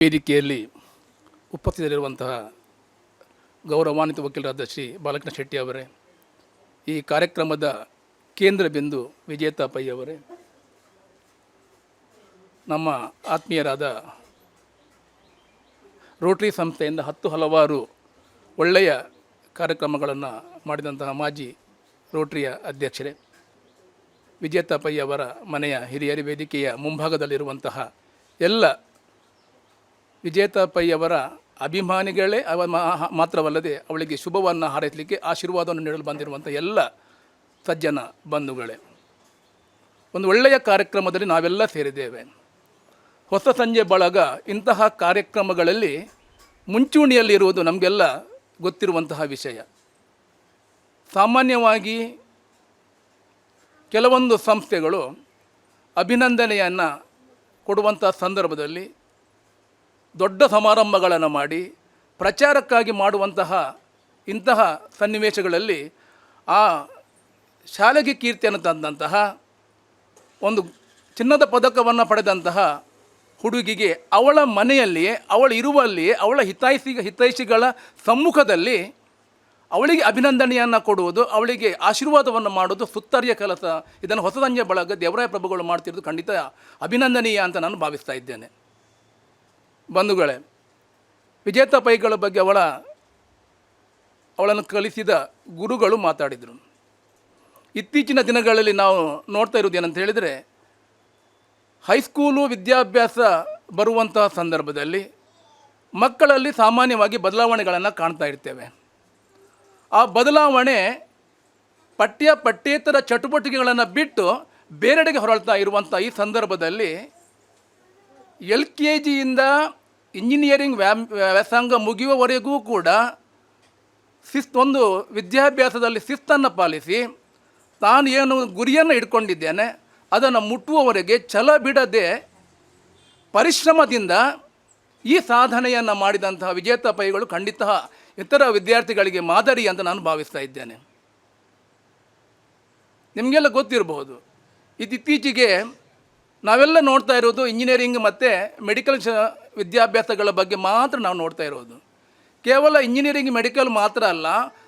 ವೇದಿಕೆಯಲ್ಲಿ ಉಪಸ್ಥಿತರಿರುವಂತಹ ಗೌರವಾನ್ವಿತ ವಕೀಲರಾದ ಶ್ರೀ ಬಾಲಕೃಷ್ಣ ಶೆಟ್ಟಿ ಅವರೇ, ಈ ಕಾರ್ಯಕ್ರಮದ ಕೇಂದ್ರ ಬಿಂದು ವಿಜೇತಾ ಪೈ ಅವರೇ, ನಮ್ಮ ಆತ್ಮೀಯರಾದ ರೋಟರಿ ಸಂಸ್ಥೆಯಿಂದ ಹತ್ತು ಹಲವಾರು ಒಳ್ಳೆಯ ಕಾರ್ಯಕ್ರಮಗಳನ್ನು ಮಾಡಿದಂತಹ ಮಾಜಿ ರೋಟರಿಯ ಅಧ್ಯಕ್ಷರೇ ವಿಜೇತಾ ಪೈ ಅವರ ಮನೆಯ ಹಿರಿಯರಿ ವೇದಿಕೆಯ ಮುಂಭಾಗದಲ್ಲಿರುವಂತಹ ಎಲ್ಲ ವಿಜೇತಾ ಪೈ ಅವರ ಅಭಿಮಾನಿಗಳೇ ಅವ ಮಾತ್ರವಲ್ಲದೆ ಅವಳಿಗೆ ಶುಭವನ್ನು ಹಾರೈಸಲಿಕ್ಕೆ ಆಶೀರ್ವಾದವನ್ನು ನೀಡಲು ಬಂದಿರುವಂಥ ಎಲ್ಲ ಸಜ್ಜನ ಬಂಧುಗಳೇ. ಒಂದು ಒಳ್ಳೆಯ ಕಾರ್ಯಕ್ರಮದಲ್ಲಿ ನಾವೆಲ್ಲ ಸೇರಿದ್ದೇವೆ. ಹೊಸ ಸಂಜೆ ಬಳಗ ಇಂತಹ ಕಾರ್ಯಕ್ರಮಗಳಲ್ಲಿ ಮುಂಚೂಣಿಯಲ್ಲಿರುವುದು ನಮಗೆಲ್ಲ ಗೊತ್ತಿರುವಂತಹ ವಿಷಯ. ಸಾಮಾನ್ಯವಾಗಿ ಕೆಲವೊಂದು ಸಂಸ್ಥೆಗಳು ಅಭಿನಂದನೆಯನ್ನು ಕೊಡುವಂಥ ಸಂದರ್ಭದಲ್ಲಿ ದೊಡ್ಡ ಸಮಾರಂಭಗಳನ್ನು ಮಾಡಿ ಪ್ರಚಾರಕ್ಕಾಗಿ ಮಾಡುವಂತಹ ಇಂತಹ ಸನ್ನಿವೇಶಗಳಲ್ಲಿ ಆ ಶಾಲೆಗೆ ಕೀರ್ತಿಯನ್ನು ತಂದಂತಹ ಒಂದು ಚಿನ್ನದ ಪದಕವನ್ನು ಪಡೆದಂತಹ ಹುಡುಗಿಗೆ ಅವಳ ಮನೆಯಲ್ಲಿಯೇ, ಅವಳು ಇರುವಲ್ಲಿಯೇ, ಅವಳ ಹಿತೈಷಿ ಹಿತೈಷಿಗಳ ಸಮ್ಮುಖದಲ್ಲಿ ಅವಳಿಗೆ ಅಭಿನಂದನೆಯನ್ನು ಕೊಡುವುದು, ಅವಳಿಗೆ ಆಶೀರ್ವಾದವನ್ನು ಮಾಡುವುದು ಸುತ್ತರಿಯ ಕೆಲಸ. ಇದನ್ನು ಹೊಸದಂಜೆ ಬಳಗ ದೇವರಾಯ ಪ್ರಭುಗಳು ಮಾಡ್ತಿರೋದು ಖಂಡಿತ ಅಭಿನಂದನೀಯ ಅಂತ ನಾನು ಭಾವಿಸ್ತಾ ಇದ್ದೇನೆ. ಬಂಧುಗಳೇ, ವಿಜೇತ ಪೈಗಳ ಬಗ್ಗೆ ಅವಳ, ಅವಳನ್ನು ಕಲಿಸಿದ ಗುರುಗಳು ಮಾತಾಡಿದರು. ಇತ್ತೀಚಿನ ದಿನಗಳಲ್ಲಿ ನಾವು ನೋಡ್ತಾ ಇರೋದು ಏನಂತ ಹೇಳಿದರೆ ಹೈಸ್ಕೂಲು ವಿದ್ಯಾಭ್ಯಾಸ ಬರುವಂತಹ ಸಂದರ್ಭದಲ್ಲಿ ಮಕ್ಕಳಲ್ಲಿ ಸಾಮಾನ್ಯವಾಗಿ ಬದಲಾವಣೆಗಳನ್ನು ಕಾಣ್ತಾ ಇರ್ತೇವೆ. ಆ ಬದಲಾವಣೆ ಪಠ್ಯ ಪಠ್ಯೇತರ ಚಟುವಟಿಕೆಗಳನ್ನು ಬಿಟ್ಟು ಬೇರೆಡೆಗೆ ಹೊರಳ್ತಾ ಇರುವಂಥ ಈ ಸಂದರ್ಭದಲ್ಲಿ ಎಲ್ ಕೆ ಜಿಯಿಂದ ಇಂಜಿನಿಯರಿಂಗ್ ವ್ಯಾ, ವ್ಯಾಸಂಗ ಮುಗಿಯುವವರೆಗೂ ಕೂಡ ಶಿಸ್ತು, ಒಂದು ವಿದ್ಯಾಭ್ಯಾಸದಲ್ಲಿ ಶಿಸ್ತನ್ನು ಪಾಲಿಸಿ ತಾನು ಏನು ಗುರಿಯನ್ನು ಇಟ್ಕೊಂಡಿದ್ದೇನೆ, ಅದನ್ನು ಮುಟ್ಟುವವರೆಗೆ ಛಲ ಬಿಡದೆ ಪರಿಶ್ರಮದಿಂದ ಈ ಸಾಧನೆಯನ್ನು ಮಾಡಿದಂತಹ ವಿಜೇತ ಪೈಗಳು ಖಂಡಿತ ಇತರ ವಿದ್ಯಾರ್ಥಿಗಳಿಗೆ ಮಾದರಿ ಅಂತ ನಾನು ಭಾವಿಸ್ತಾ ಇದ್ದೇನೆ. ನಿಮಗೆಲ್ಲ ಗೊತ್ತಿರಬಹುದು, ಇದು ಇತ್ತೀಚೆಗೆ ನಾವೆಲ್ಲ ನೋಡ್ತಾ ಇರೋದು ಇಂಜಿನಿಯರಿಂಗ್ ಮತ್ತು ಮೆಡಿಕಲ್ ವಿದ್ಯಾಭ್ಯಾಸಗಳ ಬಗ್ಗೆ ಮಾತ್ರ ನಾವು ನೋಡ್ತಾ ಇರೋದು. ಕೇವಲ ಇಂಜಿನಿಯರಿಂಗ್ ಮೆಡಿಕಲ್ ಮಾತ್ರ ಅಲ್ಲ,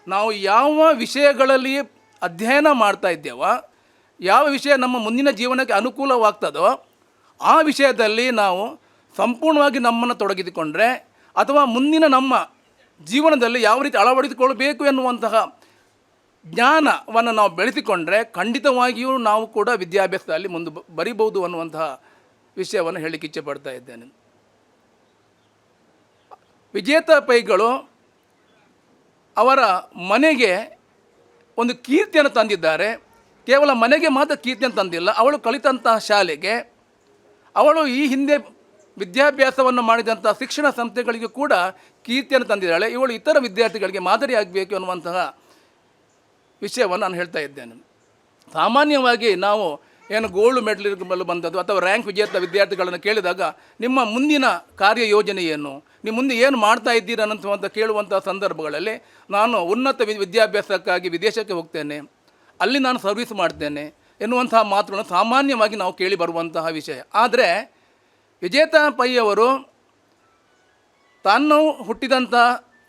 ನಾವು ಯಾವ ವಿಷಯಗಳಲ್ಲಿ ಅಧ್ಯಯನ ಮಾಡ್ತಾ ಇದ್ದೇವೋ, ಯಾವ ವಿಷಯ ನಮ್ಮ ಮುಂದಿನ ಜೀವನಕ್ಕೆ ಅನುಕೂಲವಾಗ್ತದೋ, ಆ ವಿಷಯದಲ್ಲಿ ನಾವು ಸಂಪೂರ್ಣವಾಗಿ ನಮ್ಮನ್ನು ತೊಡಗಿಸಿಕೊಂಡ್ರೆ, ಅಥವಾ ಮುಂದಿನ ನಮ್ಮ ಜೀವನದಲ್ಲಿ ಯಾವ ರೀತಿ ಅಳವಡಿಸಿಕೊಳ್ಳಬೇಕು ಎನ್ನುವಂತಹ ಜ್ಞಾನವನ್ನು ನಾವು ಬೆಳೆಸಿಕೊಂಡ್ರೆ, ಖಂಡಿತವಾಗಿಯೂ ನಾವು ಕೂಡ ವಿದ್ಯಾಭ್ಯಾಸದಲ್ಲಿ ಮುಂದೆ ಬರಿಬಹುದು ಅನ್ನುವಂತಹ ವಿಷಯವನ್ನು ಹೇಳಲಿಕ್ಕೆ ಇಚ್ಛೆ ಪಡ್ತಾ ಇದ್ದೇನೆ. ವಿಜೇತ ಪೈಗಳು ಅವರ ಮನೆಗೆ ಒಂದು ಕೀರ್ತಿಯನ್ನು ತಂದಿದ್ದಾರೆ. ಕೇವಲ ಮನೆಗೆ ಮಾತ್ರ ಕೀರ್ತಿಯನ್ನು ತಂದಿಲ್ಲ, ಅವಳು ಕಲಿತಂತಹ ಶಾಲೆಗೆ, ಅವಳು ಈ ಹಿಂದೆ ವಿದ್ಯಾಭ್ಯಾಸವನ್ನು ಮಾಡಿದಂಥ ಶಿಕ್ಷಣ ಸಂಸ್ಥೆಗಳಿಗೆ ಕೂಡ ಕೀರ್ತಿಯನ್ನು ತಂದಿದ್ದಾಳೆ. ಇವಳು ಇತರ ವಿದ್ಯಾರ್ಥಿಗಳಿಗೆ ಮಾದರಿಯಾಗಬೇಕು ಅನ್ನುವಂತಹ ವಿಷಯವನ್ನು ನಾನು ಹೇಳ್ತಾ ಇದ್ದೇನೆ. ಸಾಮಾನ್ಯವಾಗಿ ನಾವು ಏನು ಗೋಲ್ಡ್ ಮೆಡಲ್ ಬಂದದ್ದು ಅಥವಾ ರ್ಯಾಂಕ್ ವಿಜೇತ ವಿದ್ಯಾರ್ಥಿಗಳನ್ನು ಕೇಳಿದಾಗ ನಿಮ್ಮ ಮುಂದಿನ ಕಾರ್ಯಯೋಜನೆ ಏನು? ನೀವು ಮುಂದೆ ಏನು ಮಾಡ್ತಾ ಇದ್ದೀರಾ ಅನ್ನುವಂಥ ಕೇಳುವಂಥ ಸಂದರ್ಭಗಳಲ್ಲಿ ನಾನು ಉನ್ನತ ವಿದ್ಯಾಭ್ಯಾಸಕ್ಕಾಗಿ ವಿದೇಶಕ್ಕೆ ಹೋಗ್ತೇನೆ. ಅಲ್ಲಿ ನಾನು ಸರ್ವಿಸ್ ಮಾಡ್ತೇನೆ ಎನ್ನುವಂತಹ ಮಾತುಗಳನ್ನು ಸಾಮಾನ್ಯವಾಗಿ ನಾವು ಕೇಳಿ ಬರುವಂತಹ ವಿಷಯ. ಆದರೆ ವಿಜೇತ ಪೈಯವರು ತಾನು ಹುಟ್ಟಿದಂಥ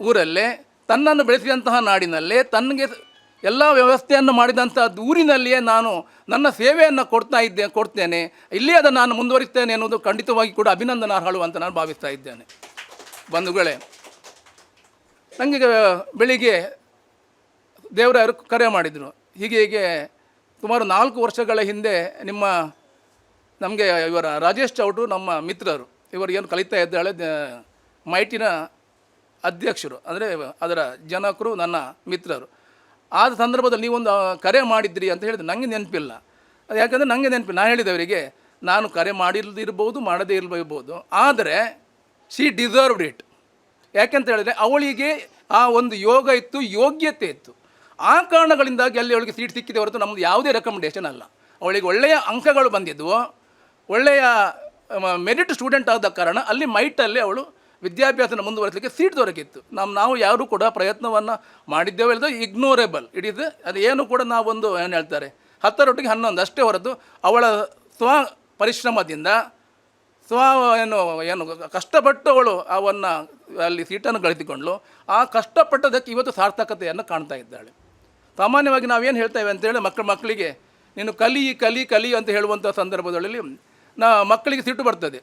ಊರಲ್ಲೇ ತನ್ನನ್ನು ಬೆಳೆಸಿದಂತಹ ನಾಡಿನಲ್ಲೇ ತನಗೆ ಎಲ್ಲ ವ್ಯವಸ್ಥೆಯನ್ನು ಮಾಡಿದಂಥ ಊರಿನಲ್ಲಿಯೇ ನಾನು ನನ್ನ ಸೇವೆಯನ್ನು ಕೊಡ್ತಾ ಇದ್ದೆ, ಕೊಡ್ತೇನೆ. ಇಲ್ಲಿ ಅದನ್ನು ನಾನು ಮುಂದುವರಿಸ್ತೇನೆ ಎನ್ನುವುದು ಖಂಡಿತವಾಗಿ ಕೂಡ ಅಭಿನಂದನಾರ್ಹಳು ಅಂತ ನಾನು ಭಾವಿಸ್ತಾ ಇದ್ದೇನೆ. ಬಂಧುಗಳೇ ನನಗೆ ಬೆಳಿಗ್ಗೆ ದೇವರಾಯರು ಕರೆ ಮಾಡಿದರು. ಹೀಗೆ ಹೀಗೆ ಸುಮಾರು ನಾಲ್ಕು ವರ್ಷಗಳ ಹಿಂದೆ ನಿಮ್ಮ, ನಮಗೆ ಇವರ ರಾಜೇಶ್ ಚೌಟು ನಮ್ಮ ಮಿತ್ರರು. ಇವರು ಏನು ಕಲಿತಾ ಇದ್ದಾಳೆ ಮೈಟಿನ ಅಧ್ಯಕ್ಷರು. ಅಂದರೆ ಅದರ ಜನಕರು ನನ್ನ ಮಿತ್ರರು. ಆ ಸಂದರ್ಭದಲ್ಲಿ ನೀವೊಂದು ಕರೆ ಮಾಡಿದ್ರಿ ಅಂತ ಹೇಳಿದ್ರೆ ನನಗೆ ನೆನಪಿಲ್ಲ. ಅದು ಯಾಕಂದರೆ ನನಗೆ ನೆನಪಿಲ್ಲ. ನಾನು ಹೇಳಿದವರಿಗೆ ನಾನು ಕರೆ ಮಾಡಿಲ್ದಿರ್ಬೋದು, ಮಾಡದೇ ಇರಬಹುದು ಆದರೆ ಶಿ ಡಿಸರ್ವ್ಡ್ ಇಟ್ ಯಾಕೆಂತ ಹೇಳಿದ್ರೆ, ಅವಳಿಗೆ ಆ ಒಂದು ಯೋಗ ಇತ್ತು, ಯೋಗ್ಯತೆ ಇತ್ತು. ಆ ಕಾರಣಗಳಿಂದಾಗಿ ಅಲ್ಲಿ ಅವಳಿಗೆ ಸೀಟ್ ಸಿಕ್ಕಿದೆ ಹೊರತು ನಮ್ಮದು ಯಾವುದೇ ರೆಕಮೆಂಡೇಷನ್ ಅಲ್ಲ. ಅವಳಿಗೆ ಒಳ್ಳೆಯ ಅಂಕಗಳು ಬಂದಿದ್ವು. ಒಳ್ಳೆಯ ಮೆರಿಟ್ ಸ್ಟೂಡೆಂಟ್ ಆದ ಕಾರಣ ಅಲ್ಲಿ ಮೈಟಲ್ಲಿ ಅವಳು ವಿದ್ಯಾಭ್ಯಾಸನ ಮುಂದುವರಿಸಲಿಕ್ಕೆ ಸೀಟ್ ದೊರಕಿತ್ತು. ನಮ್ಮ ನಾವು ಯಾರೂ ಕೂಡ ಪ್ರಯತ್ನವನ್ನು ಮಾಡಿದ್ದೇವೆ ಇಲ್ಲದ ಇಗ್ನೋರೇಬಲ್ ಇಟ್ ಇಸ್ ಅದು ಏನು ಕೂಡ ನಾವೊಂದು ಏನು ಹೇಳ್ತಾರೆ, ಹತ್ತರೊಟ್ಟಿಗೆ ಹನ್ನೊಂದು, ಅಷ್ಟೇ ಹೊರತು ಅವಳ ಸ್ವ ಪರಿಶ್ರಮದಿಂದ, ಸ್ವ ಏನು ಏನು ಕಷ್ಟಪಟ್ಟು ಅವಳು ಅವನ್ನು ಅಲ್ಲಿ ಸೀಟನ್ನು ಗಳಿಸಿಕೊಂಡ್ಳು ಆ ಕಷ್ಟಪಟ್ಟದಕ್ಕೆ ಇವತ್ತು ಸಾರ್ಥಕತೆಯನ್ನು ಕಾಣ್ತಾ ಇದ್ದಾಳೆ. ಸಾಮಾನ್ಯವಾಗಿ ನಾವೇನು ಹೇಳ್ತೇವೆ ಅಂತೇಳಿ ಮಕ್ಕಳು ಮಕ್ಕಳಿಗೆ, ನೀನು ಕಲಿ ಕಲಿ ಕಲಿ ಅಂತ ಹೇಳುವಂಥ ಸಂದರ್ಭದಲ್ಲಿ ನಾ ಮಕ್ಕಳಿಗೆ ಸಿಟ್ಟು ಬರ್ತದೆ.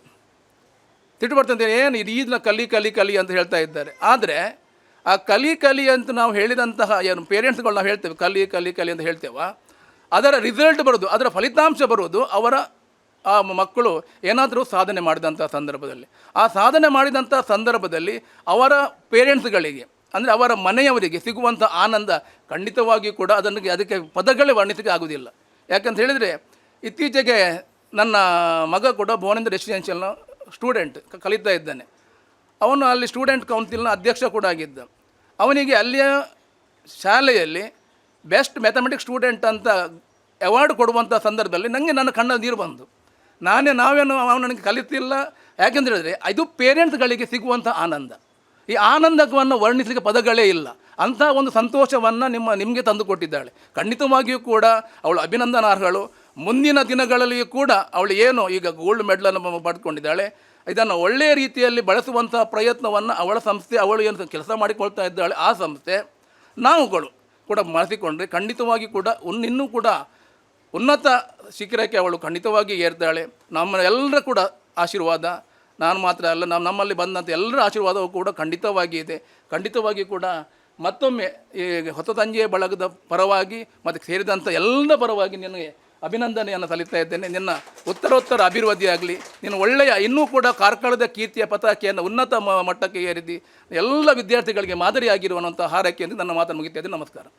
ಸಿಟ್ಟು ಬರ್ತದೆ ಏನು ಇದು ಈಗಿನ ಕಲಿ ಕಲಿ ಕಲಿ ಅಂತ ಹೇಳ್ತಾ ಇದ್ದಾರೆ. ಆದರೆ ಆ ಕಲಿ ಕಲಿ ಅಂತ ನಾವು ಹೇಳಿದಂತಹ ಏನು ಪೇರೆಂಟ್ಸ್ಗಳು ನಾವು ಹೇಳ್ತೇವೆ, ಕಲಿ ಕಲಿ ಕಲಿ ಅಂತ ಹೇಳ್ತೇವೆ, ಅದರ ರಿಸಲ್ಟ್ ಬರೋದು ಅದರ ಫಲಿತಾಂಶ ಬರೋದು ಅವರ, ಆ ಮಕ್ಕಳು ಏನಾದರೂ ಸಾಧನೆ ಮಾಡಿದಂಥ ಸಂದರ್ಭದಲ್ಲಿ. ಆ ಸಾಧನೆ ಮಾಡಿದಂಥ ಸಂದರ್ಭದಲ್ಲಿ ಅವರ ಪೇರೆಂಟ್ಸ್ಗಳಿಗೆ ಅಂದರೆ ಅವರ ಮನೆಯವರಿಗೆ ಸಿಗುವಂಥ ಆನಂದ ಖಂಡಿತವಾಗಿಯೂ ಕೂಡ ಅದನ್ನು ಅದಕ್ಕೆ ಪದಗಳೇ ವರ್ಣಿಸಲಿಕ್ಕೆ ಆಗುವುದಿಲ್ಲ. ಯಾಕಂತ ಹೇಳಿದರೆ, ಇತ್ತೀಚೆಗೆ ನನ್ನ ಮಗ ಕೂಡ ಭುವನೇಂದ್ರ ರೆಸಿಡೆನ್ಷಿಯಲ್ನ ಸ್ಟೂಡೆಂಟ್ ಕಲಿತಾ ಇದ್ದಾನೆ. ಅವನು ಅಲ್ಲಿ ಸ್ಟೂಡೆಂಟ್ ಕೌನ್ಸಿಲ್ನ ಅಧ್ಯಕ್ಷ ಕೂಡ ಆಗಿದ್ದ. ಅವನಿಗೆ ಅಲ್ಲಿಯ ಶಾಲೆಯಲ್ಲಿ ಬೆಸ್ಟ್ ಮ್ಯಾಥಮೆಟಿಕ್ಸ್ ಸ್ಟೂಡೆಂಟ್ ಅಂತ ಅವಾರ್ಡ್ ಕೊಡುವಂಥ ಸಂದರ್ಭದಲ್ಲಿ ನನಗೆ ನನ್ನ ಕಣ್ಣ ನೀರು ಬಂದು. ನಾನೇ, ನಾವೇನು ಅವನು ನನಗೆ ಕಲಿತಿಲ್ಲ. ಯಾಕೆಂತ ಹೇಳಿದ್ರೆ, ಇದು ಪೇರೆಂಟ್ಸ್ಗಳಿಗೆ ಸಿಗುವಂಥ ಆನಂದ. ಈ ಆನಂದವನ್ನು ವರ್ಣಿಸಲಿಕ್ಕೆ ಪದಗಳೇ ಇಲ್ಲ. ಅಂಥ ಒಂದು ಸಂತೋಷವನ್ನು ನಿಮ್ಮ, ನಿಮಗೆ ತಂದುಕೊಟ್ಟಿದ್ದಾಳೆ. ಖಂಡಿತವಾಗಿಯೂ ಕೂಡ ಅವಳು ಅಭಿನಂದನಾರ್ಹಳು. ಮುಂದಿನ ದಿನಗಳಲ್ಲಿಯೂ ಕೂಡ ಅವಳು ಏನು ಈಗ ಗೋಲ್ಡ್ ಮೆಡಲನ್ನು ಪಡೆದುಕೊಂಡಿದ್ದಾಳೆ ಇದನ್ನು ಒಳ್ಳೆಯ ರೀತಿಯಲ್ಲಿ ಬಳಸುವಂಥ ಪ್ರಯತ್ನವನ್ನು ಅವಳ ಸಂಸ್ಥೆ, ಅವಳು ಏನು ಕೆಲಸ ಮಾಡಿಕೊಳ್ತಾ ಇದ್ದಾಳೆ, ಆ ಸಂಸ್ಥೆ ನಾವುಗಳು ಕೂಡ ಮಾಡಿಸಿಕೊಂಡ್ರೆ ಖಂಡಿತವಾಗಿ ಕೂಡ ಇನ್ನೂ ಕೂಡ ಉನ್ನತ ಶಿಖರಕ್ಕೆ ಅವಳು ಖಂಡಿತವಾಗಿ ಏರ್ತಾಳೆ. ನಮ್ಮ ಎಲ್ಲರ ಕೂಡ ಆಶೀರ್ವಾದ, ನಾನು ಮಾತ್ರ ಅಲ್ಲ ನಮ್ಮ ನಮ್ಮಲ್ಲಿ ಬಂದಂಥ ಎಲ್ಲರ ಆಶೀರ್ವಾದವೂ ಕೂಡ ಖಂಡಿತವಾಗಿ ಇದೆ. ಖಂಡಿತವಾಗಿ ಕೂಡ ಮತ್ತೊಮ್ಮೆ ಈ ಹೊಸ ತಂಜೆಯ ಬಳಗದ ಪರವಾಗಿ ಮತ್ತು ಸೇರಿದಂಥ ಎಲ್ಲರ ಪರವಾಗಿ ನಿನಗೆ ಅಭಿನಂದನೆಯನ್ನು ಸಲ್ಲಿಸ್ತಾ ಇದ್ದೇನೆ. ನಿನ್ನ ಉತ್ತರೋತ್ತರ ಅಭಿವೃದ್ಧಿಯಾಗಲಿ, ನಿನ್ನ ಒಳ್ಳೆಯ ಇನ್ನೂ ಕೂಡ ಕಾರ್ಕಳದ ಕೀರ್ತಿಯ ಪತಾಕೆಯನ್ನು ಉನ್ನತ ಮಟ್ಟಕ್ಕೆ ಏರಿದ್ದು ಎಲ್ಲ ವಿದ್ಯಾರ್ಥಿಗಳಿಗೆ ಮಾದರಿಯಾಗಿರುವಂಥ ಎಂದು ನನ್ನ ಮಾತನ್ನು ಮುಗಿತಾ ಇದ್ದೇನೆ. ನಮಸ್ಕಾರ.